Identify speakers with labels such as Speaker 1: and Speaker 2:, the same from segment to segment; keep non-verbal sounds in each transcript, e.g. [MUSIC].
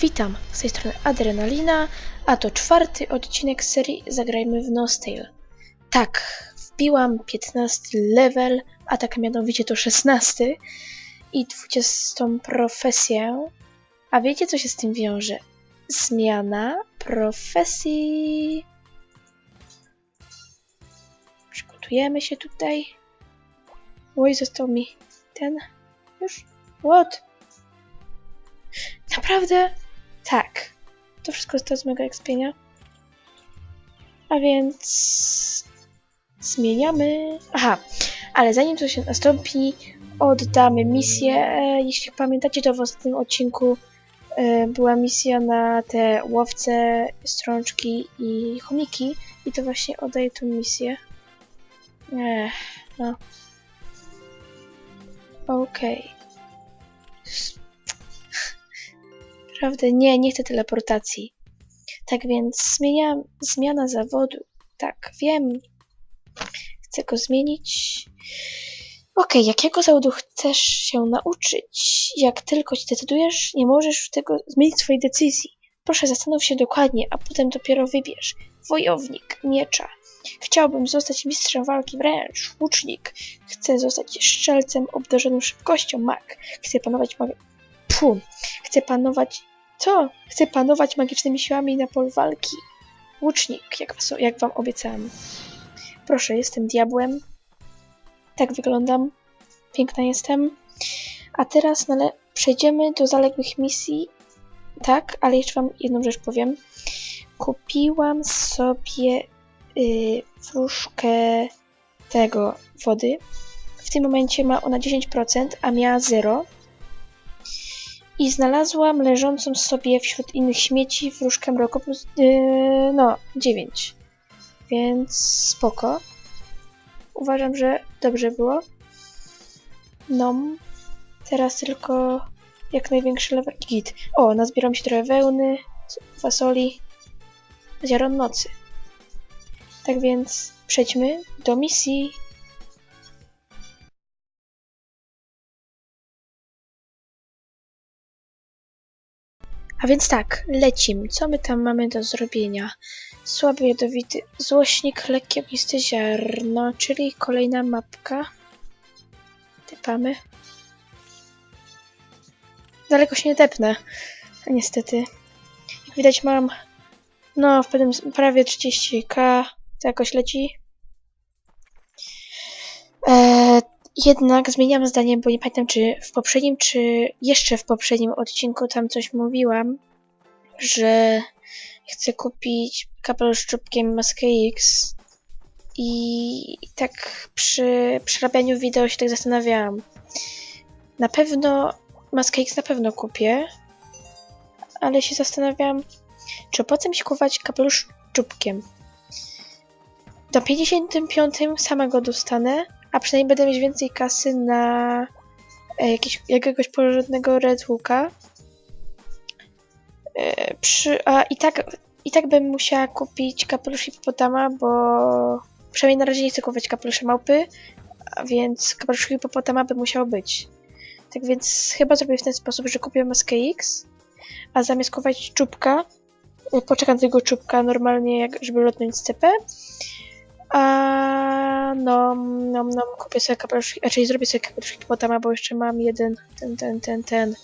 Speaker 1: Witam, z tej strony Adrenalina, a to czwarty odcinek serii Zagrajmy w Nostale. Tak, wbiłam 15 level, a tak mianowicie to 16 i 20 profesję. A wiecie co się z tym wiąże? Zmiana profesji. Przygotujemy się tutaj. Oj, został mi ten już. What? Naprawdę? Tak. To wszystko zostało z mego ekspienia. A więc... Zmieniamy... Aha, ale zanim to się nastąpi, oddamy misję. E, Jeśli pamiętacie, to w ostatnim odcinku e, była misja na te łowce, strączki i chomiki. I to właśnie oddaję tą misję. Ech, no. Okej. Naprawdę nie, nie chcę teleportacji. Tak więc zmieniam, zmiana zawodu. Tak, wiem. Chcę go zmienić. Okej, jakiego zawodu chcesz się nauczyć? Jak tylko ci decydujesz, nie możesz tego zmienić swojej decyzji. Proszę zastanów się dokładnie, a potem dopiero wybierz. Wojownik, miecza. Chciałbym zostać mistrzem walki wręcz, łucznik. Chcę zostać szczelcem obdarzonym szybkością, mag. Chcę panować. Chcę panować... Co? Chcę panować magicznymi siłami na polu walki. Łucznik, jak, was, jak wam obiecałam. Proszę, jestem diabłem. Tak wyglądam. Piękna jestem. A teraz nale... przejdziemy do zaległych misji. Tak, ale jeszcze wam jedną rzecz powiem. Kupiłam sobie yy, wróżkę tego wody. W tym momencie ma ona 10%, a miała 0. I znalazłam leżącą sobie wśród innych śmieci wróżkę mroku plus, yy, no, 9. Więc spoko. Uważam, że dobrze było. No, teraz tylko jak największy level git. O, nazbieram się trochę wełny, fasoli, ziaron nocy. Tak więc przejdźmy do misji. Więc tak, lecim. Co my tam mamy do zrobienia? Słaby jadowity złośnik, lekkie ognisty ziarno, czyli kolejna mapka. Typamy. Daleko się nie tepnę. Niestety. Jak widać mam no w pewnym prawie 30k. To jakoś leci. Eee, jednak zmieniam zdanie, bo nie pamiętam czy w poprzednim, czy jeszcze w poprzednim odcinku tam coś mówiłam, że chcę kupić kapelusz z czubkiem Maskę X i tak przy przerabianiu wideo się tak zastanawiałam. Na pewno Maskę X na pewno kupię, ale się zastanawiam, czy opłaca mi się kupować kapelusz czubkiem. Do 55 samego dostanę, a przynajmniej będę mieć więcej kasy na e, jakieś, jakiegoś porządnego redhooka. E, przy, a i tak, i tak bym musiała kupić kapelusz hipopotama, bo przynajmniej na razie nie chcę kupować kapelusza małpy, więc kapelusz hipopotama by musiał być. Tak więc chyba zrobię w ten sposób, że kupię maskę X, a zamiast kupować czubka, e, poczekam tego czubka normalnie, jak, żeby lotnąć CP, a no, no, no, kupię sobie kapelusz, raczej zrobię sobie kapelusz hipopotama, bo jeszcze mam jeden, ten, ten, ten, ten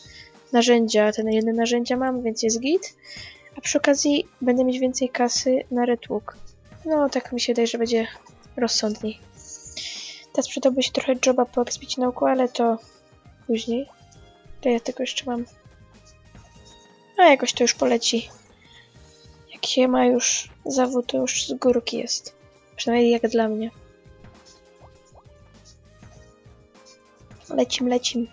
Speaker 1: narzędzia, ten jedne narzędzia mam, więc jest git. A przy okazji będę mieć więcej kasy na retłuk. No, tak mi się wydaje, że będzie rozsądniej. Teraz przydałby się trochę joba po ekspicie nauku, ale to później. To ja tego jeszcze mam. A jakoś to już poleci. Jak się ma już zawód, to już z górki jest. Przynajmniej jak dla mnie. Lecim, lecim.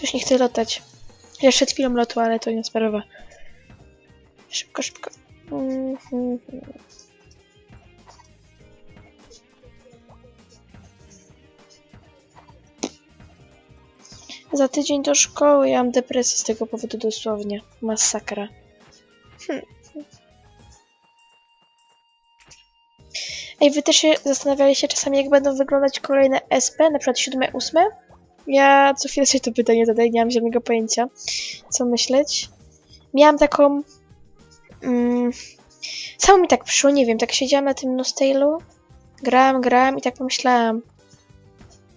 Speaker 1: Też nie chcę latać. Jeszcze przed chwilą lotu, ale to nie sprawa. Szybko, szybko. Mhm. Za tydzień do szkoły. Ja mam depresję z tego powodu dosłownie. Masakra. Ej, wy też się zastanawialiście czasami, jak będą wyglądać kolejne SP, na przykład 7, 8? Ja co chwilę sobie to pytanie zadaję, nie mam żadnego pojęcia, co myśleć. Miałam taką... Mm, samo mi tak przyszło, nie wiem, tak siedziałam na tym Nostailu, grałam, grałam i tak pomyślałam,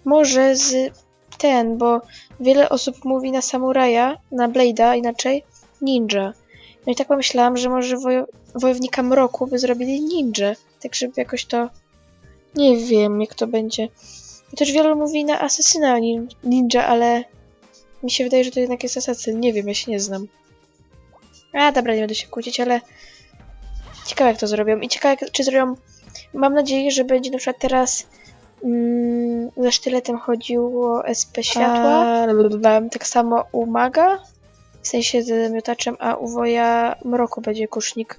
Speaker 1: może z ten, bo wiele osób mówi na samuraja, na Blade'a inaczej, ninja. No i tak pomyślałam, że może wojo wojownika mroku by zrobili ninja, tak żeby jakoś to... Nie wiem, jak to będzie. I też wielu mówi na asesyna nin ninja, ale mi się wydaje, że to jednak jest asasyn. Nie wiem, ja się nie znam. A, dobra, nie będę się kłócić, ale ciekawe jak to zrobią. I ciekawe, czy zrobią... Mam nadzieję, że będzie na przykład teraz mm, ze sztyletem chodziło SP światła. Tak samo u maga. W sensie z miotaczem, a u woja mroku będzie kusznik.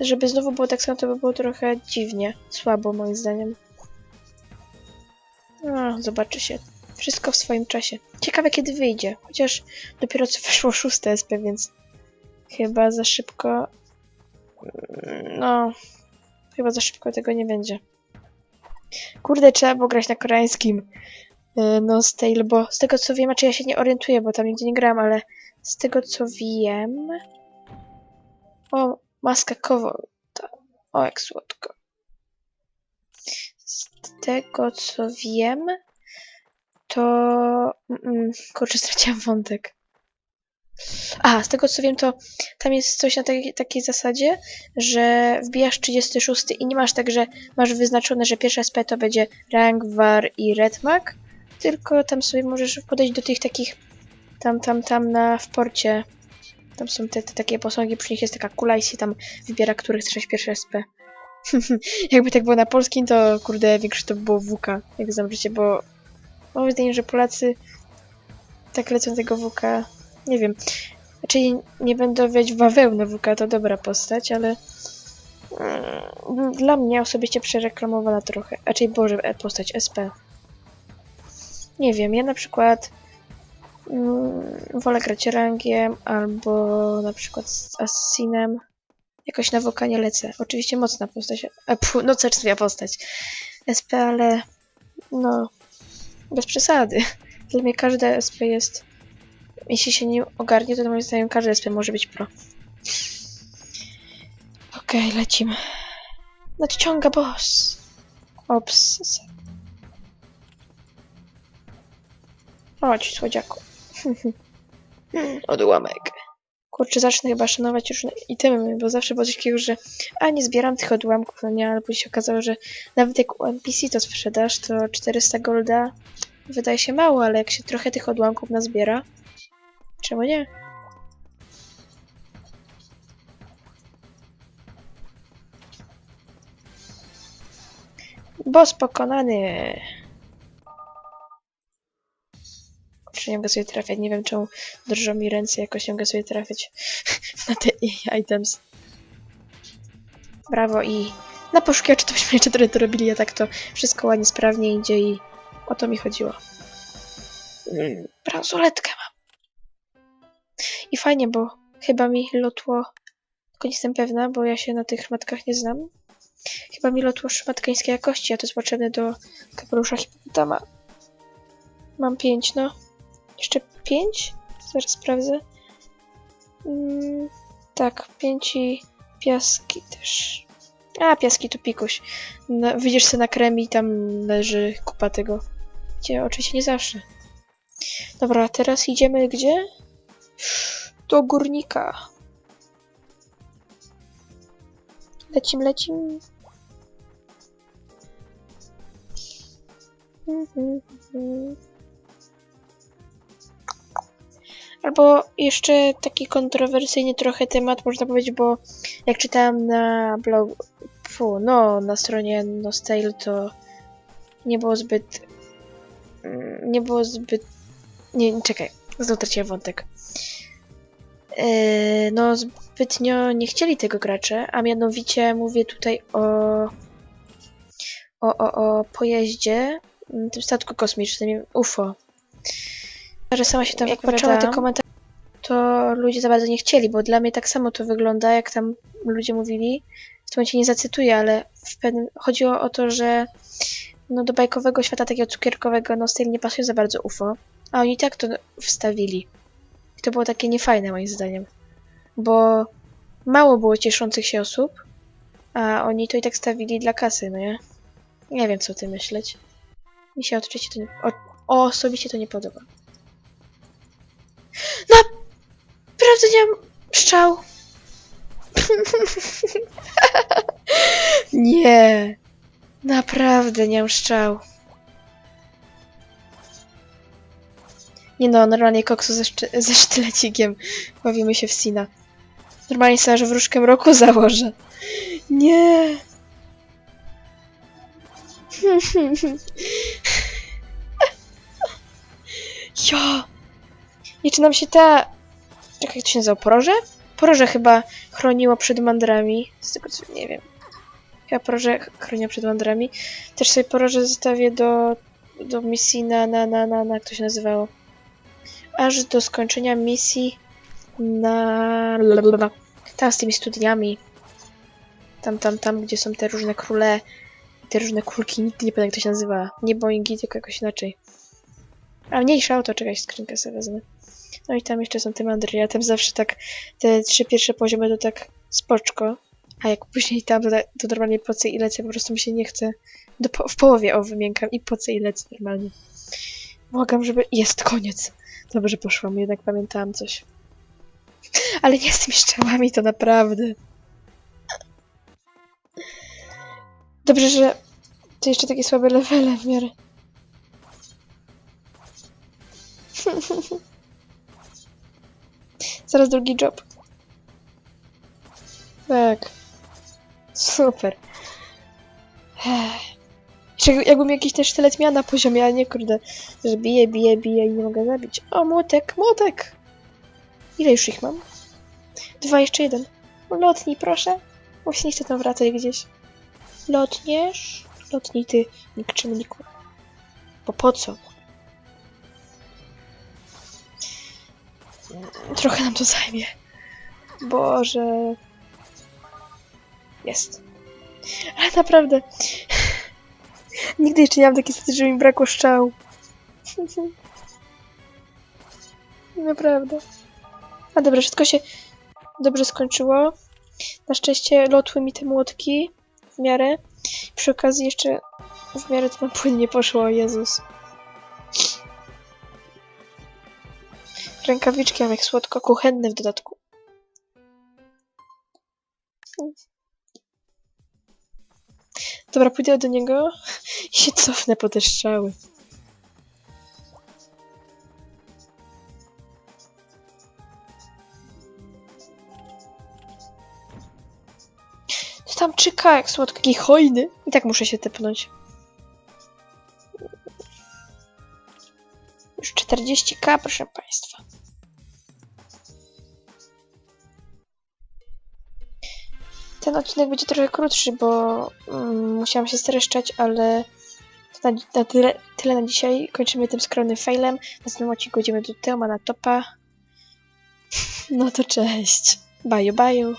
Speaker 1: Żeby znowu było tak samo, to by było trochę dziwnie. Słabo moim zdaniem. No, zobaczy się. Wszystko w swoim czasie. Ciekawe kiedy wyjdzie. Chociaż dopiero co [LAUGHS] weszło szóste SP, więc chyba za szybko. mm, No, chyba za szybko tego nie będzie. Kurde, trzeba było grać na koreańskim. e, No, Stale, bo z tego co wiem, a czy ja się nie orientuję, bo tam nigdzie nie gram, ale z tego co wiem. O, maska kowalta. O, jak słodko. Z tego co wiem, to. Mm, kurczę, straciłam wątek. A, z tego co wiem, to tam jest coś na takiej, zasadzie, że wbijasz 36 i nie masz tak, że masz wyznaczone, że pierwsze SP to będzie rank, var i redmag, tylko tam sobie możesz podejść do tych takich tam, tam, tam na w porcie. Tam są te, te takie posągi, przy nich jest taka kula i się tam wybiera, który chcesz mieć pierwsze SP. [LAUGHS] Jakby tak było na polskim, to kurde, większość to by było WK, jak zobaczycie, bo mam wrażenie, że Polacy tak lecą tego WK, nie wiem. Czyli nie będę wiedzieć bawełnę WK, to dobra postać, ale mm, dla mnie osobiście przereklamowana trochę. Raczej Boże, e, postać SP. Nie wiem, ja na przykład wolę grać rangiem albo na przykład z Assassinem. Jakoś na woka nie lecę. Oczywiście mocna postać. A, pfu, no cerstwia postać. SP, ale no bez przesady. [LAUGHS] Dla mnie każde SP jest jeśli się nie ogarnie, to moim zdaniem każdy SP może być pro. Okej, lecimy. Nadciąga boss. Ops. Chodź, słodziaku. [LAUGHS] Odłamek. Kurczę, zacznę chyba szanować już itemy, bo zawsze było coś takiego, że a nie zbieram tych odłamków, no nie, albo się okazało, że nawet jak u NPC to sprzedasz, to 400 golda wydaje się mało, ale jak się trochę tych odłamków nazbiera, czemu nie? Boss pokonany! Czy nie mogę sobie trafiać? Nie wiem, czemu drżą mi ręce, jakoś nie mogę sobie trafiać [LAUGHS] na te items. Brawo i na poszukiwaczy to byśmy jeszcze trochę to robili, a tak to wszystko ładnie, sprawnie idzie i o to mi chodziło. Bransoletkę mam. I fajnie, bo chyba mi lotło, tylko nie jestem pewna, bo ja się na tych szmatkach nie znam. Chyba mi lotło szmatkańskiej jakości, a to jest potrzebne do kapelusza hipopotama. Mam pięć, no. Jeszcze pięć? Zaraz sprawdzę. Mm, tak, pięć i piaski też. A, piaski to pikuś. No, widzisz sobie na kremi, tam leży kupa tego. Gdzie oczywiście nie zawsze. Dobra, teraz idziemy gdzie? Do górnika. Lecim, lecim. Mhm, Albo jeszcze taki kontrowersyjny trochę temat, można powiedzieć, bo jak czytałam na blogu, fu, no, na stronie Nostale, to nie było zbyt, mm, nie było zbyt, nie, czekaj, znowu traciłem wątek. Yy, no, zbytnio nie chcieli tego gracze, a mianowicie mówię tutaj o, o, o, o pojeździe, mm, tym statku kosmicznym, UFO. Że sama się tam jak patrzyłam te komentarze, to ludzie za bardzo nie chcieli, bo dla mnie tak samo to wygląda, jak tam ludzie mówili. w tym momencie nie zacytuję, ale pewnym, chodziło o to, że no do bajkowego świata takiego cukierkowego no styl nie pasuje za bardzo UFO, a oni tak to wstawili. I to było takie niefajne moim zdaniem, bo mało było cieszących się osób, a oni to i tak stawili dla kasy, no nie? Nie wiem, co o tym myśleć. Mi się oczywiście to nie, o, osobiście to nie podoba. Naprawdę nie mam szczał. [LAUGHS] nie. Naprawdę nie mam szczał. Nie no, normalnie koksu ze, ze sztylecikiem. Bawimy się w Sina. Normalnie sobie aż wróżkę roku [LAUGHS] założę. Nie. [LAUGHS] Jo! Liczy nam się ta... Czekaj, jak to się nazywa? Poroże? Poroże chyba chroniło przed mandrami. Z tego co nie wiem. Chyba poroże ch- chroniło przed mandrami. Też sobie poroże zostawię do, do misji na, na, na, na, na... Jak to się nazywało? Aż do skończenia misji na... Tam z tymi studniami. Tam, tam, tam, gdzie są te różne króle. Te różne kulki. Nigdy nie pamiętam jak to się nazywa. Nie Boeingi, tylko jakoś inaczej. A mniejsze auto, czekaj, skrzynkę sobie wezmę. No i tam jeszcze są te mandry. Ja tam zawsze tak, te trzy pierwsze poziomy to tak spoczko. A jak później tam, to, to normalnie pocę i lecę, po prostu mi się nie chce. Do, po, w połowie o wymiękam i pocę i lecę normalnie. Błagam, żeby... Jest, koniec. Dobrze poszłam, jednak pamiętałam coś. Ale nie z tymi szczałami, to naprawdę. Dobrze, że to jeszcze takie słabe levele w miarę. [LAUGHS] Zaraz drugi job. Tak. Super. Jeszcze jakbym jakiś ten sztylet miał na poziomie, ale nie kurde, że bije, bije, bije i nie mogę zabić. O, młotek, młotek! Ile już ich mam? Dwa, jeszcze jeden. Lotnij, proszę. Bo się nie chcę tam wracać gdzieś. Lotniesz? Lotnij ty, nikczemniku. Bo po co? Trochę nam to zajmie. Boże. Jest. Ale naprawdę. [LAUGHS] Nigdy jeszcze nie mam takiej sytuacji, że mi brakło szczał. [LAUGHS] Naprawdę. A dobra, wszystko się dobrze skończyło. Na szczęście lotły mi te młotki w miarę. Przy okazji jeszcze w miarę to nam płynnie poszło, Jezus. Rękawiczki jak słodko kuchenne w dodatku. Dobra, pójdę do niego i się cofnę po te strzały. Tam czyka jak słodki hojny. I tak muszę się tepnąć. Już 40k, proszę państwa. Ten odcinek będzie trochę krótszy, bo mm, musiałam się streszczać, ale na, na tyle, tyle na dzisiaj. Kończymy tym skromnym failem. W następnym odcinku idziemy do Teoma na topa. No to cześć. Baju, baju.